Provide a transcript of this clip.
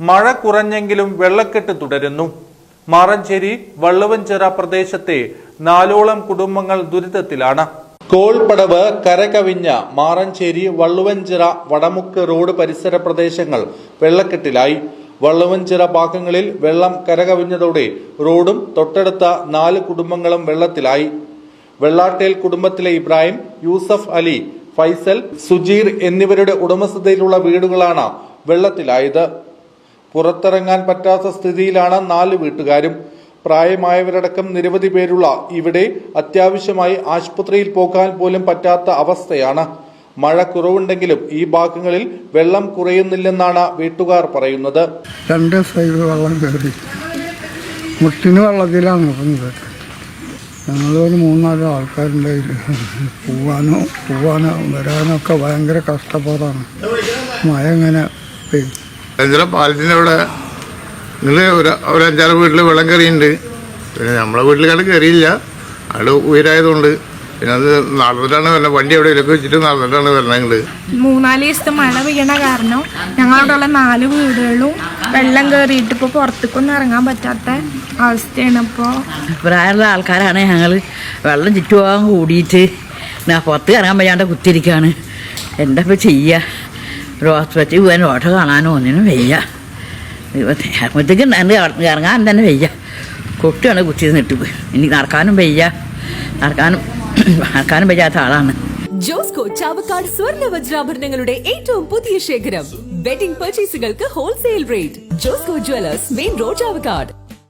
മഴ കുറഞ്ഞെങ്കിലും വെള്ളക്കെട്ട് തുടരുന്നു. മാറഞ്ചേരി വള്ളുവഞ്ചിറ പ്രദേശത്തെ നാലോളം കുടുംബങ്ങൾ ദുരിതത്തിലാണ്. കോൾപടവ് കരകവിഞ്ഞ മാറഞ്ചേരി വള്ളുവഞ്ചിറ വടമുക്ക് റോഡ് പരിസര പ്രദേശങ്ങൾ വെള്ളക്കെട്ടിലായി. വള്ളുവഞ്ചിറ ഭാഗങ്ങളിൽ വെള്ളം കരകവിഞ്ഞതോടെ റോഡും തൊട്ടടുത്ത നാല് കുടുംബങ്ങളും വെള്ളത്തിലായി. വെള്ളാട്ടേൽ കുടുംബത്തിലെ ഇബ്രാഹിം യൂസഫ് അലി ഫൈസൽ സുജീർ എന്നിവരുടെ ഉടമസ്ഥതയിലുള്ള വീടുകളാണ് വെള്ളത്തിലായത്. പുറത്തിറങ്ങാൻ പറ്റാത്ത സ്ഥിതിയിലാണ് നാല് വീട്ടുകാരും. പ്രായമായവരടക്കം നിരവധി പേരുള്ള ഇവിടെ അത്യാവശ്യമായി ആശുപത്രിയിൽ പോകാൻ പോലും പറ്റാത്ത അവസ്ഥയാണ്. മഴ കുറവുണ്ടെങ്കിലും ഈ ഭാഗങ്ങളിൽ വെള്ളം കുറയുന്നില്ലെന്നാണ് വീട്ടുകാർ പറയുന്നത്. രണ്ട് സൈഡ് വെള്ളം കയറി. മുട്ടിന് വെള്ളത്തിലാണ് നിൽക്കുന്നത് ഞങ്ങളൊരു മൂന്നാലോ ആൾക്കാരുണ്ടായിരുന്നു പോവാനോ പോവാനോ വരാനോ ഒക്കെ ഭയങ്കര കഷ്ടപ്പാടാണ്. മഴ ഇങ്ങനെ പെയ്യും അഞ്ചര പാലത്തിന്റെ അവിടെ? നിങ്ങൾ ഒരു ഒരു അഞ്ചാറ് വീട്ടിൽ വെള്ളം കയറിയുണ്ട്. പിന്നെ നമ്മളെ വീട്ടിൽ കണ്ട് കയറിയില്ല. അവിടെ ഉയരായതുകൊണ്ട്. പിന്നെ അത് നടന്നിട്ടാണ് വരുന്നത് വണ്ടി എവിടെയൊക്കെ വെച്ചിട്ട് നടന്നിട്ടാണ് വരുന്നത് ഞങ്ങൾ മൂന്നാൽ ദിവസത്തെ മഴ പെയ്യണ കാരണം ഞങ്ങളവിടെയുള്ള നാല് വീടുകളും വെള്ളം കയറിയിട്ട് ഇപ്പോൾ പുറത്തേക്കൊന്നും ഇറങ്ങാൻ പറ്റാത്ത അവസ്ഥയാണ് ഇപ്പോൾ പ്രായമുള്ള ആൾക്കാരാണ് ഞങ്ങൾ വെള്ളം ചുറ്റുപോകാൻ കൂടിയിട്ട് ഞാൻ പുറത്ത് ഇറങ്ങാൻ വയ്യാണ്ട് കുത്തിരിക്കുകയാണ് എന്താ ഇപ്പോൾ ചെയ്യുക ഒരു ഹോസ്പിറ്റലിൽ പോകാൻ ഓട്ടോ കാണാനോ ഒന്നിനും വയ്യ. മുറ്റത്തേക്ക് ഇറങ്ങാൻ തന്നെ വയ്യ. കുട്ടിയാണ് കുത്തി നിട്ട് ഇനി നടക്കാനും വയ്യ. നടക്കാനും നടക്കാനും വയ്യാത്ത ആളാണ്. ജോസ്കോ ചാവക്കാട് സ്വർണ വജ്രാഭരണങ്ങളുടെ ഏറ്റവും പുതിയ ശേഖരം. Wedding പർച്ചേസുകൾക്ക് wholesale rate Josco jewellers main road Chavakkad.